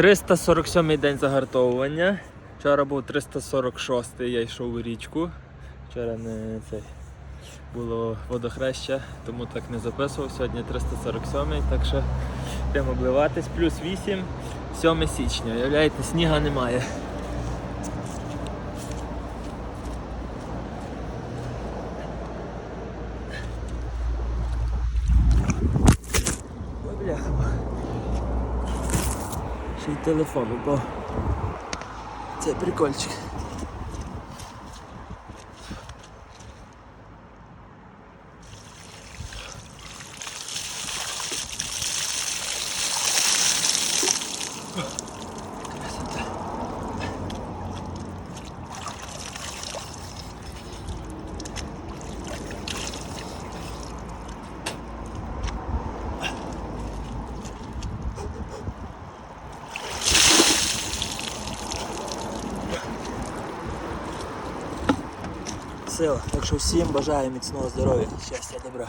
347 день загартовування. Вчора був 346, я йшов у річку. Вчора не цей було водохреща, тому так не записував. Сьогодні 347, так що йдемо обливатись. Плюс 8, 7 січня. Уявляєте, сніга немає. Ще й телефон бо Це прикольчик. Сила. Так що всім бажаю міцного здоров'я, щастя, добра.